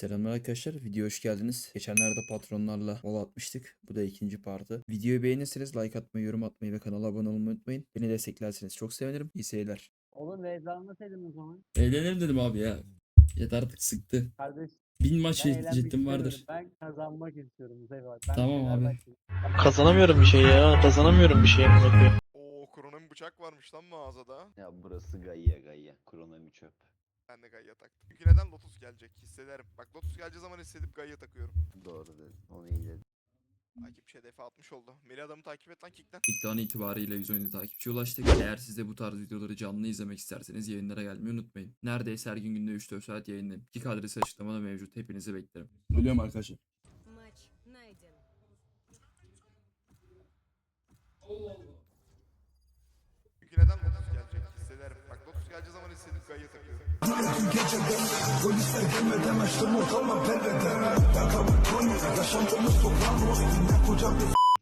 Selamlar arkadaşlar. Video hoş geldiniz. Geçenlerde patronlarla mola atmıştık. Bu da ikinci partı. Videoyu beğenirseniz like atmayı, yorum atmayı ve kanala abone olmayı unutmayın. Beni desteklerseniz çok sevinirim. İyi seyirler. Oğlum Reza anlataydın o zaman. Eğlenelim dedim abi ya. Yeter artık sıktı. Kardeş Bin maç ben eğlenmek ciddim istemiyorum. vardır. Ben kazanmak istiyorum Zeyba. Ben Tamam abi. Fenerbahçeliyim. Kazanamıyorum bir şey ya. Kazanamıyorum bir şey. amına koyayım. Oo kronomi bıçak varmış lan mağazada. Ya burası Gaia Gaia. Kronomi çöp. Ben de Gaia taktım. Çünkü neden Lotus gelecek hissederim. Bak Lotus geleceği zaman hissedip Gaia takıyorum. Doğru dedin. Onu iyi dedin. Takipçi hedefe şey, atmış oldu. Meli adamı takip et lan kickten. İktan itibariyle 117 takipçi ulaştık. Eğer siz de bu tarz videoları canlı izlemek isterseniz yayınlara gelmeyi unutmayın. Neredeyse her gün günde 3-4 saat yayınlayayım. Kick adresi açıklamada mevcut. Hepinizi beklerim. Biliyorum arkadaşlar. Maç Naydin. Allah Allah. Geleceği zaman hissedip Gaia takıyorum.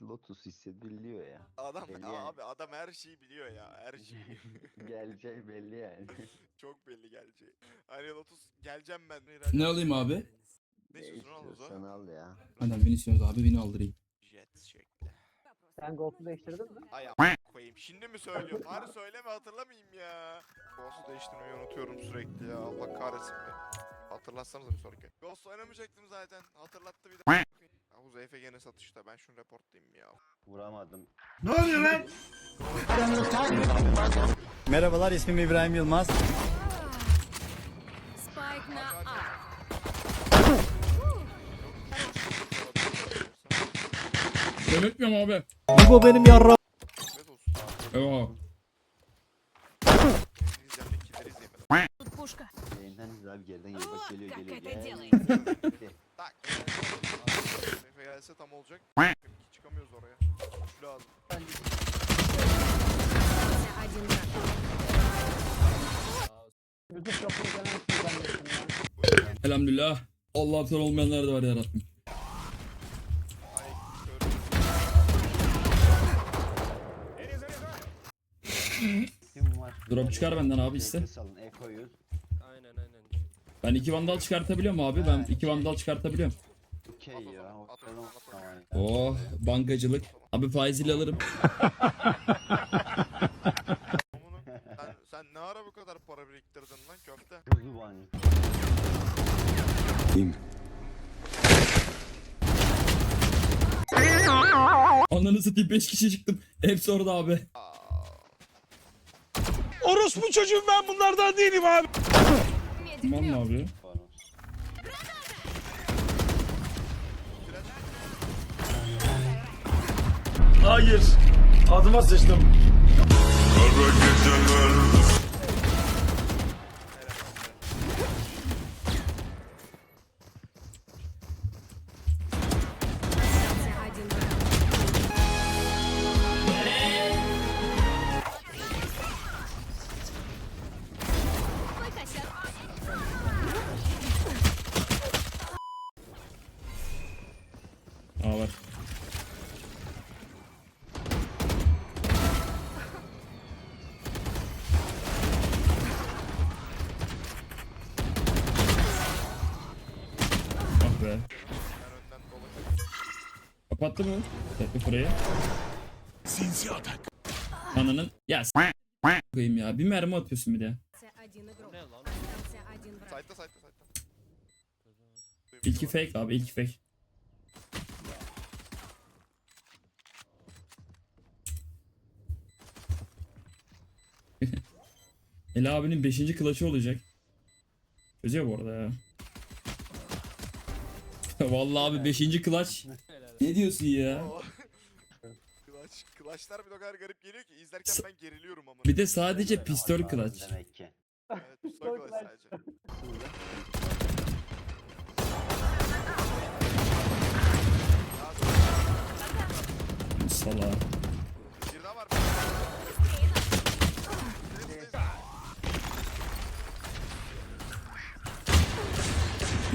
Lotus hissediliyor ya. Adam Belli yani. abi adam her şeyi biliyor ya. Her şeyi. Geleceği belli yani. Çok belli geleceği. Hani Lotus geleceğim ben. Ne alayım abi? Ne ne istiyorsun al o zaman? al ya. Anam beni istiyorsunuz abi beni aldırayım. Jet şekli. Sen Ghost'u değiştirdin mi? Ay neredeyim? Şimdi mi söylüyorum? Bari söyleme hatırlamayayım ya. Ghost'u değiştirmeyi unutuyorum sürekli ya. Allah kahretsin beni. Hatırlatsanız bir sonraki. Ghost oynamayacaktım zaten. Hatırlattı bir de. Havuz EFG'nin satışta. Ben şunu reportlayayım ya. Vuramadım. Ne oluyor lan? Merhabalar ismim İbrahim Yılmaz. Ben etmiyorum abi. Bu benim yarra... Afiyet olsun. Eyvah. İzleyenlik killeri izleyemedim. Тут пушка. Yayından izle abi geriden gel. Bak Вот geliyor как geliyor. это Gel. делается. Tak. Efe gelse tam olacak. Hiç çıkamıyoruz oraya. Şu lazım. Один враг. YouTube çok izlenemezsin zannettim ya. Elhamdülillah. Allah'tan olmayanlar da var ya Drop çıkar benden abi iste. Ben iki vandal çıkartabiliyorum abi. Ben iki vandal çıkartabiliyorum. Okey ya. Oh bankacılık. Abi faiziyle alırım. Amına- sen, sen ne ara bu kadar para biriktirdin lan köfte? Kuzu bani. Ananı satayım 5 kişi çıktım. Hepsi orada abi. Aa, Orospu çocuğum ben bunlardan değilim abi. Aman ne yapıyor? Hayır. Adıma sıçtım. Kara be. Kapattı mı? Tekli burayı. Sinsi atak. Ananın. Ya koyayım ya. Bir mermi atıyorsun bir de. Saytta saytta saytta. İlki fake abi ilki fake. El abinin 5. klaçı olacak. Çözüyor bu arada ya. Vallahi abi 5. klaç. Ne diyorsun ya? Kılaç, kılaçlar bir o kadar garip geliyor ki izlerken ben geriliyorum ama. Bir de sadece pistol klaç. Demek ki. Evet, pistol kılaç sadece. Sala. Bir daha var.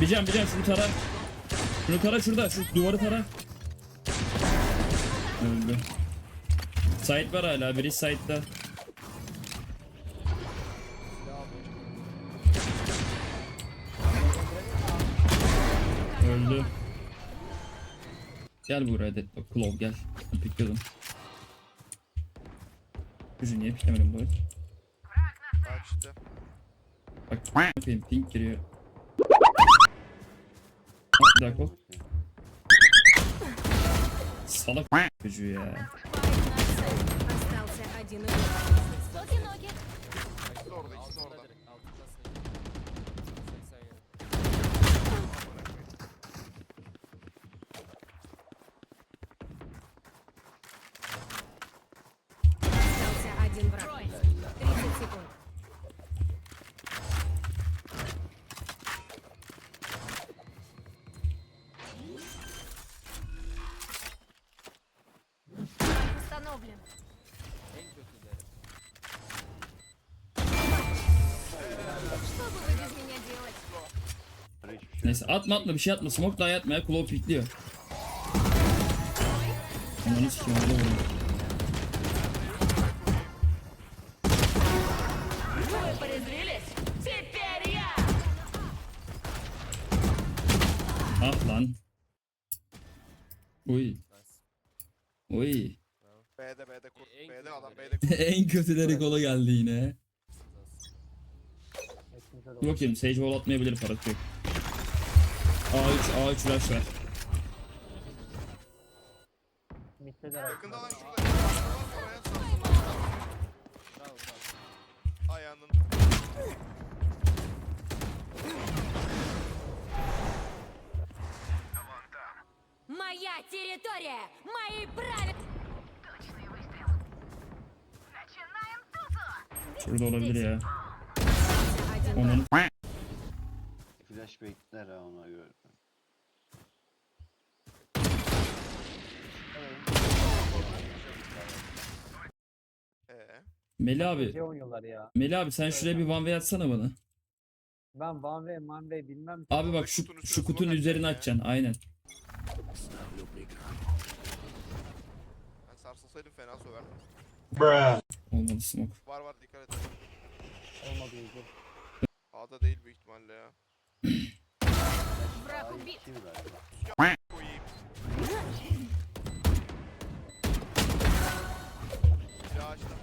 Bir can bir can şunu tara. Şunu tara şurada. Şu duvarı tara. Öldü. Site var hala. Biri site'da. Öldü. Gel buraya Deadlock. Claw gel. Pikledim. Gücü niye piklemedim bu Kaçtı. Bak yapayım pink giriyor. Bir dakika. Salak çocuğu ya. Остался один игрок. Ноги-ноги. Neyse atma atma bir şey atma. Smoke daha atma ya. Claw pikliyor. Ananı sikeyim orada vurayım. Ah lan. Uy. Uy. B'de B'de kurt. B'de adam B'de kurt. en kötüleri kola geldi yine. Yok yedim. Sage wall atmayabilir parası yok. A3 A3 rush ver. Mitte de Yakında lan var. şurada. Oraya sarsın. Ayağının. Моя территория! Мои правила! Şurada olabilir ya. Один враг. Onun Flash bekler ha ona göre. Ee. Melih abi. Oynuyorlar ya. Melih abi sen şuraya bir one way atsana bana. Ben Van ve Man Way bilmem. Abi bak şu Kutunun şu üstüne kutunun smoke üzerine atacaksın atacaksın aynen. Ben sarsılsaydım fena söverdim. Olmadı smoke. Var var dikkat et. Olmadı iyice. A'da değil büyük ihtimalle ya. Враг убит! Kim galiba? Koyayım. Silah açtım.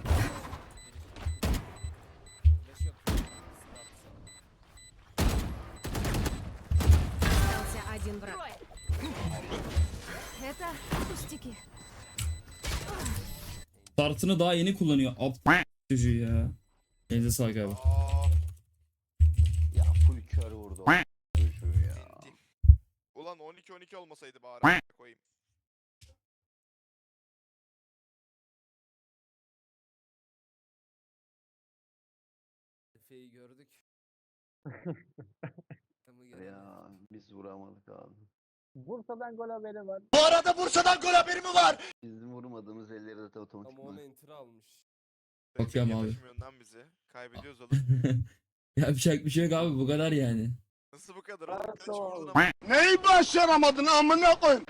Остался один враг. Это пустяки. Startını daha yeni kullanıyor. Aptal çocuğu ya. Elinize sağlık abi. 12-12 olmasaydı bari. koyayım. Efe'yi gördük. Tamı göremedik. Ya biz vuramadık abi. Bursa'dan gol haberi var. Bizim vurmadığımız elleri de otomatik. Ama onu enter almış. Bakıyorum abi. yetişmiyorsun lan bizi. Kaybediyoruz oğlum. Yapacak bir şey yok abi bu kadar yani. Nasıl bu kadar oğlum? Kaç Nasıl vurdun oldu? ama? Neyi başaramadın amına koyayım?